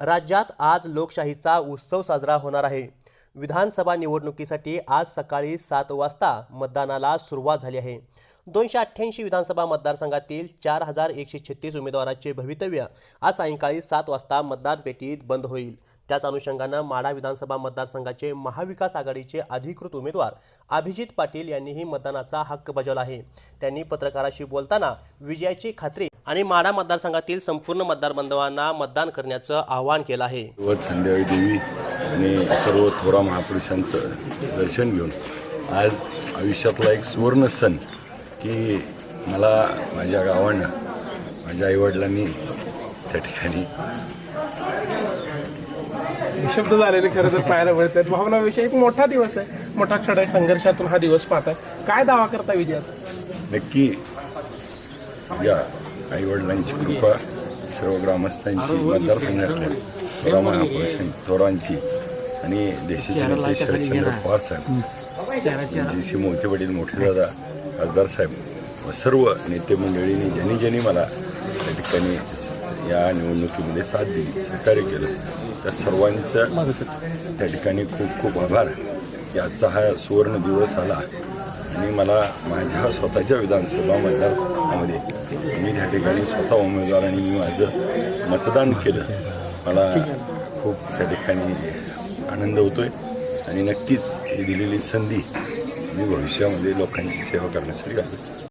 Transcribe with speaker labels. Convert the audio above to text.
Speaker 1: राज्यात आज लोकशाहीचा उत्सव साजरा होणार आहे. विधानसभा निवडणुकीसाठी आज सकाळी सात वाजता मतदानाला सुरुवात झाली आहे. दोनशे अठ्ठ्याऐंशी विधानसभा मतदारसंघातील चार हजार एकशे छत्तीस उमेदवारांचे भवितव्य आज सायंकाळी सात वाजता मतदान पेटीत बंद होईल. त्याच अनुषंगानं माढा विधानसभा मतदारसंघाचे महाविकास आघाडीचे अधिकृत उमेदवार अभिजित पाटील यांनीही मतदानाचा हक्क बजावला आहे. त्यांनी पत्रकाराशी बोलताना विजयाची खात्री आणि माढा मतदारसंघातील संपूर्ण मतदार बांधवांना मतदान करण्याचं आवाहन केलं आहे.
Speaker 2: व संध्याकाळी देवी आणि सर्व थोरा महापुरुषांचं दर्शन घेऊन आज आयुष्यातला एक सुवर्ण सण की मला माझ्या गावानं माझ्या आईवडिलांनी त्या ठिकाणी
Speaker 3: निशब्द झालेले खरं तर पाहायला मिळत आहेत भावनाविषयी एक मोठा दिवस आहे. मोठा क्षण आहे. संघर्षातून हा दिवस पाहताय. काय दावा करता विजयात?
Speaker 2: नक्की माझ्या आईवडिलांची कृपा सर्व ग्रामस्थांची मतदारसंघातल्या थोरांची आणि देशाचे नेते शरदचंद्र पवार साहेब. जी सी मोहिते वडील मोठे दादा खासदार साहेब व सर्व नेते मंडळींनी ज्यांनी ज्यांनी मला त्या ठिकाणी या निवडणुकीमध्ये साथ दिली सहकार्य केलं. त्या सर्वांचं त्या ठिकाणी खूप खूप आभार. की आजचा हा सुवर्ण दिवस आला आणि मला माझ्या स्वतःच्या विधानसभा मतदारसंघामध्ये मी त्या ठिकाणी स्वतः उमेदवारांनी मी माझं मतदान केलं. मला खूप त्या ठिकाणी आनंद होतो आहे आणि नक्कीच ही दिलेली संधी मी भविष्यामध्ये लोकांची सेवा करण्यासाठी घालतो